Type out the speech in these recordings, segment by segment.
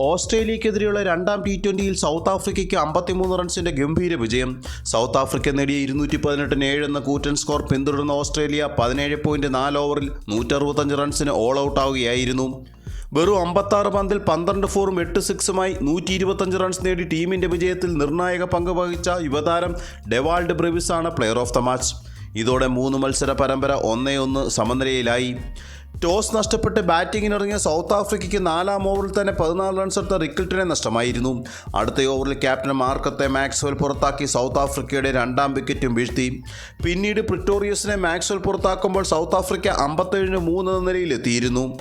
ഓസ്ട്രേലിയക്കെതിരെയുള്ള രണ്ടാം T ട്വന്റിയിൽ south ആഫ്രിക്കയ്ക്ക് അമ്പത്തിമൂന്ന് റൺസിന്റെ ഗംഭീര വിജയം. സൗത്ത് ആഫ്രിക്ക നേടിയ ഇരുന്നൂറ്റി പതിനെട്ടിന് ഏഴ് എന്ന കൂറ്റൻ സ്കോർ പിന്തുടർന്ന ഓസ്ട്രേലിയ പതിനേഴ് പോയിന്റ് നാല് ഓവറിൽ നൂറ്ററുപത്തഞ്ച് റൺസിന് ഓൾ ഔട്ട് ആവുകയായിരുന്നു. വെറും അമ്പത്താറ് പന്തിൽ പന്ത്രണ്ട് ഫോറും എട്ട് സിക്സുമായി നൂറ്റി ഇരുപത്തഞ്ച് റൺസ് നേടി ടീമിന്റെ വിജയത്തിൽ നിർണായക പങ്ക് വഹിച്ച യുവതാരം ഡെവാൾഡ് ബ്രെവിസാണ് പ്ലെയർ ഓഫ് ദ മാച്ച് ഇതോടെ മൂന്ന് മത്സര പരമ്പര ഒന്നേ ഒന്ന് സമനിലയിലായി. ടോസ് നഷ്ടപ്പെട്ട് ബാറ്റിങ്ങിനിറങ്ങിയ സൗത്ത് ആഫ്രിക്കയ്ക്ക് നാലാം ഓവറിൽ തന്നെ പതിനാല് റൺസ് എടുത്ത റിക്കിൾട്ടിനെ നഷ്ടമായിരുന്നു. അടുത്ത ഓവറിൽ ക്യാപ്റ്റൻ മാർക്കത്തെ മാക്സ്വൽ പുറത്താക്കി സൗത്ത് ആഫ്രിക്കയുടെ രണ്ടാം വിക്കറ്റും വീഴ്ത്തി. പിന്നീട് പ്രിട്ടോറിയസിനെ മാക്സ്വൽ പുറത്താക്കുമ്പോൾ സൗത്ത് ആഫ്രിക്ക അമ്പത്തേഴിന് മൂന്ന് എന്ന നിലയിലെത്തിയിരുന്നു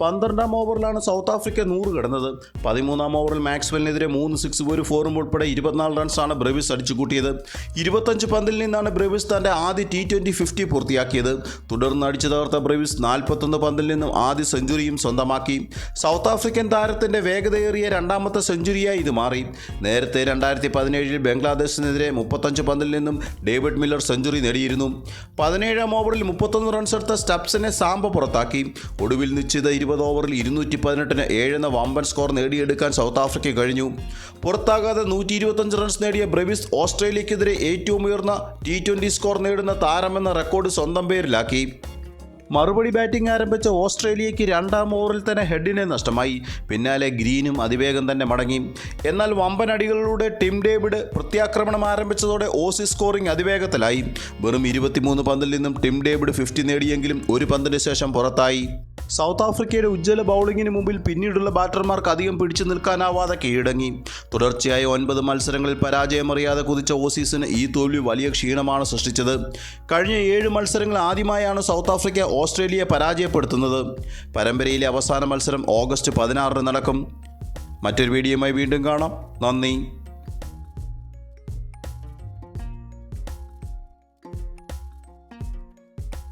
പന്ത്രണ്ടാം ഓവറിലാണ് സൗത്ത് ആഫ്രിക്ക നൂറ് കടന്നത്. പതിമൂന്നാം ഓവറിൽ മാക്സ്വെലിനെതിരെ മൂന്ന് സിക്സ് ഒരു ഫോറും ഉൾപ്പെടെ ഇരുപത്തിനാല് റൺസാണ് ബ്രവിസ് അടിച്ചു കൂട്ടിയത് ഇരുപത്തഞ്ച് പന്തിൽ നിന്നാണ് ബ്രവിസ് തന്റെ ആദ്യ ടി ട്വന്റി ഫിഫ്റ്റി പൂർത്തിയാക്കിയത്. തുടർന്ന് അടിച്ചു തകർത്ത ബ്രവിസ് നാൽപ്പത്തൊന്ന് പന്തിൽ നിന്നും ആദ്യ സെഞ്ചുറിയും സ്വന്തമാക്കി. സൗത്ത് ആഫ്രിക്കൻ താരത്തിന്റെ വേഗതയേറിയ രണ്ടാമത്തെ സെഞ്ചുറിയായി ഇത് മാറി. നേരത്തെ രണ്ടായിരത്തി പതിനേഴിൽ ബംഗ്ലാദേശിനെതിരെ മുപ്പത്തഞ്ച് പന്തിൽ നിന്നും ഡേവിഡ് മില്ലർ സെഞ്ചുറി നേടിയിരുന്നു. പതിനേഴാം ഓവറിൽ മുപ്പത്തൊന്ന് റൺസ് എടുത്ത സ്റ്റപ്സിനെ സാമ്പ പുറത്താക്കി. ഒടുവിൽ നിശ്ചിത ഇരുപത് ഓവറിൽ ഇരുന്നൂറ്റി പതിനെട്ടിന് ഏഴെന്ന വമ്പൻ സ്കോർ നേടിയെടുക്കാൻ സൗത്ത് ആഫ്രിക്ക കഴിഞ്ഞു. പുറത്താകാതെ നൂറ്റി ഇരുപത്തഞ്ച് റൺസ് നേടിയ ബ്രെവിസ് ഓസ്ട്രേലിയക്കെതിരെ ഏറ്റവും ഉയർന്ന ടി ട്വന്റി സ്കോർ നേടുന്ന താരമെന്ന റെക്കോർഡ് സ്വന്തം പേരിലാക്കി. മറുപടി ബാറ്റിംഗ് ആരംഭിച്ച ഓസ്ട്രേലിയയ്ക്ക് രണ്ടാം ഓവറിൽ തന്നെ ഹെഡിനെ നഷ്ടമായി. പിന്നാലെ ഗ്രീനും അതിവേഗം തന്നെ മടങ്ങി. എന്നാൽ വമ്പൻ അടികളിലൂടെ ടിം ഡേവിഡ് പ്രത്യാക്രമണം ആരംഭിച്ചതോടെ ഓസി സ്കോറിംഗ് അതിവേഗത്തിലായി. വെറും ഇരുപത്തിമൂന്ന് പന്തിൽ നിന്നും ടിം ഡേവിഡ് ഫിഫ്റ്റി നേടിയെങ്കിലും ഒരു പന്തിന് ശേഷം പുറത്തായി. സൗത്ത് ആഫ്രിക്കയുടെ ഉജ്ജ്വല ബൗളിങ്ങിന് മുമ്പിൽ പിന്നീടുള്ള ബാറ്റർമാർക്ക് അധികം പിടിച്ചു നിൽക്കാനാവാതെ കീഴടങ്ങി. തുടർച്ചയായ ഒൻപത് മത്സരങ്ങളിൽ പരാജയമറിയാതെ കുതിച്ച ഓസീസിന് ഈ തോൽവി വലിയ ക്ഷീണമാണ് സൃഷ്ടിച്ചത്. കഴിഞ്ഞ ഏഴ് മത്സരങ്ങൾ ആദ്യമായാണ് സൗത്ത് ആഫ്രിക്ക ഓസ്ട്രേലിയയെ പരാജയപ്പെടുത്തുന്നത്. പരമ്പരയിലെ അവസാന മത്സരം ഓഗസ്റ്റ് പതിനാറിന് നടക്കും. മറ്റൊരു വീഡിയോയുമായി വീണ്ടും കാണാം. നന്ദി.